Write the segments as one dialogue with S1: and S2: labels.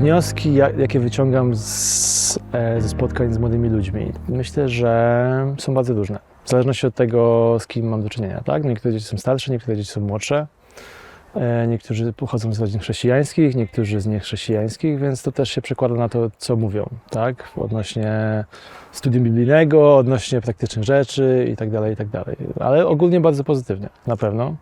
S1: Wnioski, ja- jakie wyciągam z, e, ze spotkań z młodymi ludźmi, myślę, że są bardzo różne. W zależności od tego, z kim mam do czynienia. Tak? Niektóre dzieci są starsze, niektóre dzieci są młodsze. E, Niektórzy pochodzą z rodzin chrześcijańskich, niektórzy z niechrześcijańskich, więc to też się przekłada na to, co mówią, tak? Odnośnie studium biblijnego, odnośnie praktycznych rzeczy i tak dalej, i tak. Ale ogólnie bardzo pozytywnie, na pewno.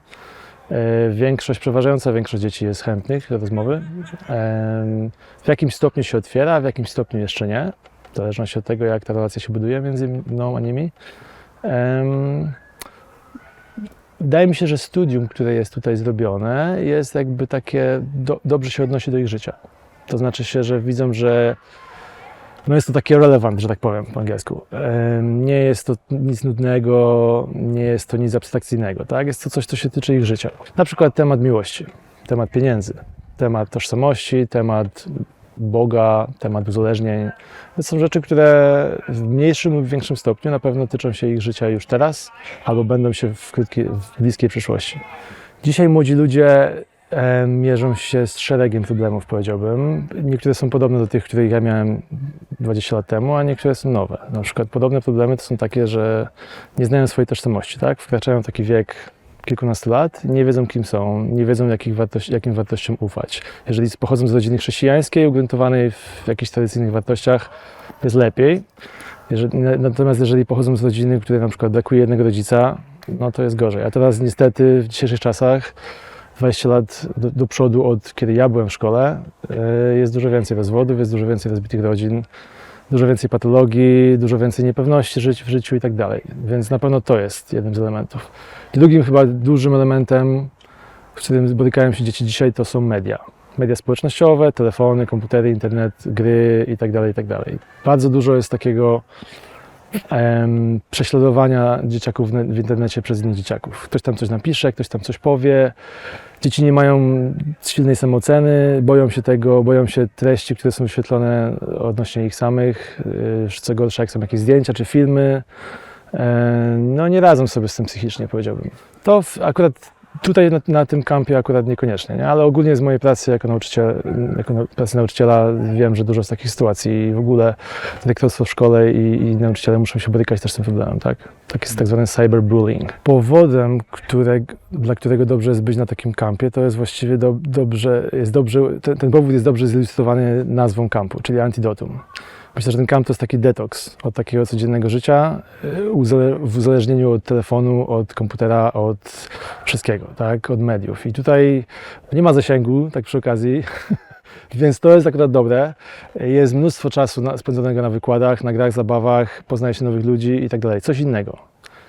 S1: E, Większość, przeważająca większość dzieci jest chętnych do rozmowy. Em, W jakimś stopniu się otwiera, w jakimś stopniu jeszcze nie. W zależności od tego, jak ta relacja się buduje między mną a nimi. Wydaje mi się, że studium, które jest tutaj zrobione, jest jakby takie, do, dobrze się odnosi do ich życia. To znaczy się, że widzą, że no jest to takie relevant, że tak powiem po angielsku. Nie jest to nic nudnego, nie jest to nic abstrakcyjnego, tak? Jest to coś, co się tyczy ich życia. Na przykład temat miłości, temat pieniędzy, temat tożsamości, temat Boga, temat uzależnień. To są rzeczy, które w mniejszym lub większym stopniu na pewno tyczą się ich życia już teraz, albo będą się w, krótkiej, w bliskiej przyszłości. Dzisiaj młodzi ludzie mierzą się z szeregiem problemów, powiedziałbym. Niektóre są podobne do tych, których ja miałem 20 lat temu, a niektóre są nowe. Na przykład podobne problemy to są takie, że nie znają swojej tożsamości, tak? Wkraczają w taki wiek kilkunastu lat, nie wiedzą kim są, nie wiedzą jakich wartości, jakim wartościom ufać. Jeżeli pochodzą z rodziny chrześcijańskiej, ugruntowanej w jakichś tradycyjnych wartościach, jest lepiej. Jeżeli, natomiast jeżeli pochodzą z rodziny, której na przykład brakuje jednego rodzica, no to jest gorzej. A teraz niestety w dzisiejszych czasach 20 lat do, do przodu od kiedy ja byłem w szkole, e, jest dużo więcej rozwodów, jest dużo więcej rozbitych rodzin, dużo więcej patologii, dużo więcej niepewności żyć w życiu i tak dalej. Więc na pewno to jest jednym z elementów. Drugim chyba dużym elementem, w którym borykają się dzieci dzisiaj, to są media. Media społecznościowe, telefony, komputery, internet, gry i tak dalej, i tak dalej. Bardzo dużo jest takiego em, prześladowania dzieciaków w, internecie przez innych dzieciaków. Ktoś tam coś napisze, ktoś tam coś powie. Dzieci nie mają silnej samooceny, boją się tego, boją się treści, które są wyświetlone odnośnie ich samych. Yy, Co gorsza, jak są jakieś zdjęcia czy filmy. E, No nie radzą sobie z tym psychicznie, powiedziałbym. To akurat tutaj na, na tym kampie akurat niekoniecznie, nie? ale ogólnie z mojej pracy jako nauczyciela, jako nau- pracy nauczyciela wiem, że dużo z takich sytuacji i w ogóle dyrektorstwo w szkole i, i nauczyciele muszą się borykać też z tym problemem, tak? Tak jest tak zwany cyberbullying. Powodem, które, dla którego dobrze jest być na takim kampie, to jest właściwie do, dobrze, jest dobrze, ten, ten powód jest dobrze zilustrowany nazwą kampu, czyli antidotum. Myślę, że ten kamp to jest taki detoks od takiego codziennego życia, uzale- w uzależnieniu od telefonu, od komputera, od wszystkiego, tak, od mediów. I tutaj nie ma zasięgu, tak przy okazji, więc to jest akurat dobre. Jest mnóstwo czasu spędzonego na wykładach, na grach, zabawach, poznaje się nowych ludzi i tak dalej. Coś innego.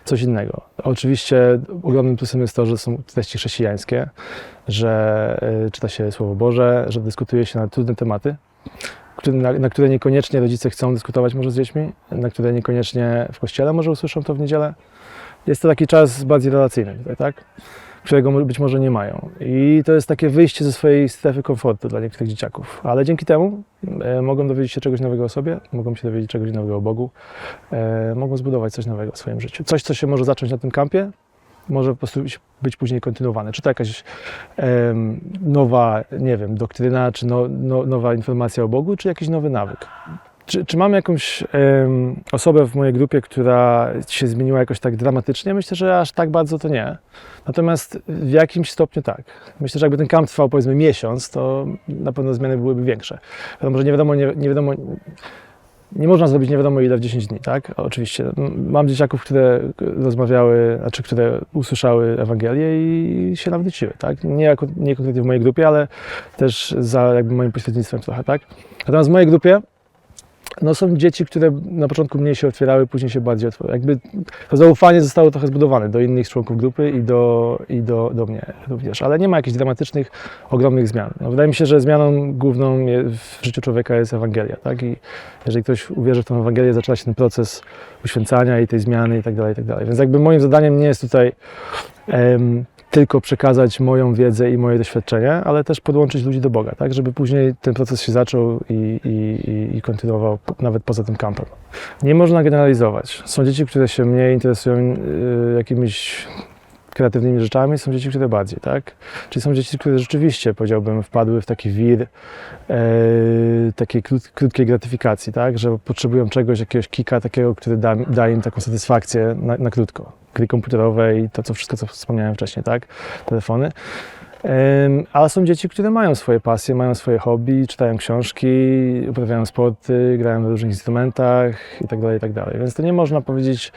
S1: Coś innego. Oczywiście ogromnym plusem jest to, że są treści chrześcijańskie, że y, czyta się Słowo Boże, że dyskutuje się na trudne tematy, na, na które niekoniecznie rodzice chcą dyskutować może z dziećmi, na które niekoniecznie w kościele może usłyszą to w niedzielę. Jest to taki czas bardziej relacyjny tak? Którego być może nie mają. I to jest takie wyjście ze swojej strefy komfortu dla niektórych dzieciaków. Ale dzięki temu e, mogą dowiedzieć się czegoś nowego o sobie, mogą się dowiedzieć czegoś nowego o Bogu, e, mogą zbudować coś nowego w swoim życiu. Coś, co się może zacząć na tym kampie, może po prostu być później kontynuowane. Czy to jakaś em, nowa, nie wiem, doktryna, czy no, no, nowa informacja o Bogu, czy jakiś nowy nawyk. Czy, czy mam jakąś em, osobę w mojej grupie, która się zmieniła jakoś tak dramatycznie? Myślę, że aż tak bardzo to nie. Natomiast w jakimś stopniu tak. Myślę, że jakby ten kamp trwał powiedzmy miesiąc, to na pewno zmiany byłyby większe. Wiadomo, że nie wiadomo, nie, nie wiadomo, nie można zrobić nie wiadomo ile w 10 dni, tak? Oczywiście. Mam dzieciaków, które rozmawiały, znaczy które usłyszały Ewangelię i się nawróciły, tak? Nie, jako, nie konkretnie w mojej grupie, ale też za jakby moim pośrednictwem trochę, tak? Natomiast w mojej grupie no są dzieci, które na początku mniej się otwierały, później się bardziej otworzyły. Jakby to zaufanie zostało trochę zbudowane do innych członków grupy i do, i do, do mnie również, ale nie ma jakichś dramatycznych, ogromnych zmian. No, wydaje mi się, że zmianą główną w życiu człowieka jest Ewangelia, tak? I jeżeli ktoś uwierzy w tę Ewangelię, zaczyna się ten proces uświęcania i tej zmiany i tak dalej, i tak dalej. Więc jakby moim zadaniem nie jest tutaj tylko przekazać moją wiedzę i moje doświadczenia, ale też podłączyć ludzi do Boga, tak? Żeby później ten proces się zaczął i, i, i- kontynuował nawet poza tym kampem. Nie można generalizować. Są dzieci, które się mniej interesują y, jakimiś kreatywnymi rzeczami, są dzieci, które bardziej, tak? Czyli są dzieci, które rzeczywiście, powiedziałbym, wpadły w taki wir e, takiej krót, krótkiej gratyfikacji, tak? Że potrzebują czegoś, jakiegoś kika takiego, który da, da im taką satysfakcję na, na krótko. Gry komputerowe i to, co wszystko, co wspomniałem wcześniej, tak? Telefony. Ale są dzieci, które mają swoje pasje, mają swoje hobby, czytają książki, uprawiają sporty, grają na różnych instrumentach itd., itd. Więc to nie można powiedzieć,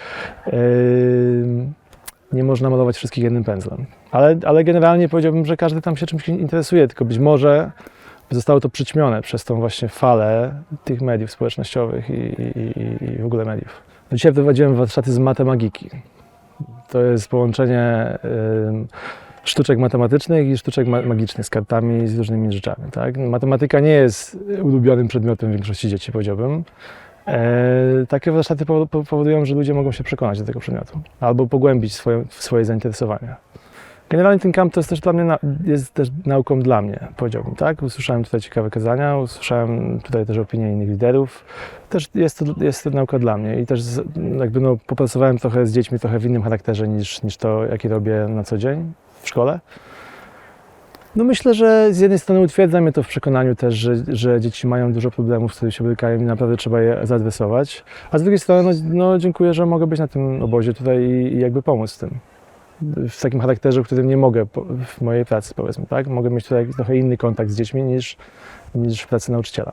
S1: nie można malować wszystkich jednym pędzlem. Ale, ale generalnie powiedziałbym, że każdy tam się czymś interesuje, tylko być może zostało to przyćmione przez tą właśnie falę tych mediów społecznościowych i, i, i- i w ogóle mediów. Dzisiaj prowadziłem warsztaty z matemagiki. To jest połączenie em, sztuczek matematycznych i sztuczek ma- magicznych z kartami, z różnymi rzeczami. Tak? Matematyka nie jest ulubionym przedmiotem większości dzieci, powiedziałbym. E, takie warsztaty powo- po- powodują, że ludzie mogą się przekonać do tego przedmiotu albo pogłębić swoje, swoje zainteresowania. Generalnie ten kamp to jest też dla mnie, jest też nauką dla mnie, powiedziałbym, tak? Usłyszałem tutaj ciekawe kazania, usłyszałem tutaj też opinie innych liderów. Też jest to, jest to nauka dla mnie i też jakby no, popracowałem trochę z dziećmi trochę w innym charakterze niż, niż to, jakie robię na co dzień w szkole. No myślę, że z jednej strony utwierdza mnie to w przekonaniu też, że, że dzieci mają dużo problemów, z którymi się borykają i naprawdę trzeba je zaadresować. A z drugiej strony no, no, dziękuję, że mogę być na tym obozie tutaj i, i jakby pomóc w tym. W takim charakterze, w którym nie mogę w mojej pracy powiedzmy, tak? Mogę mieć tutaj trochę inny kontakt z dziećmi niż, niż w pracy nauczyciela.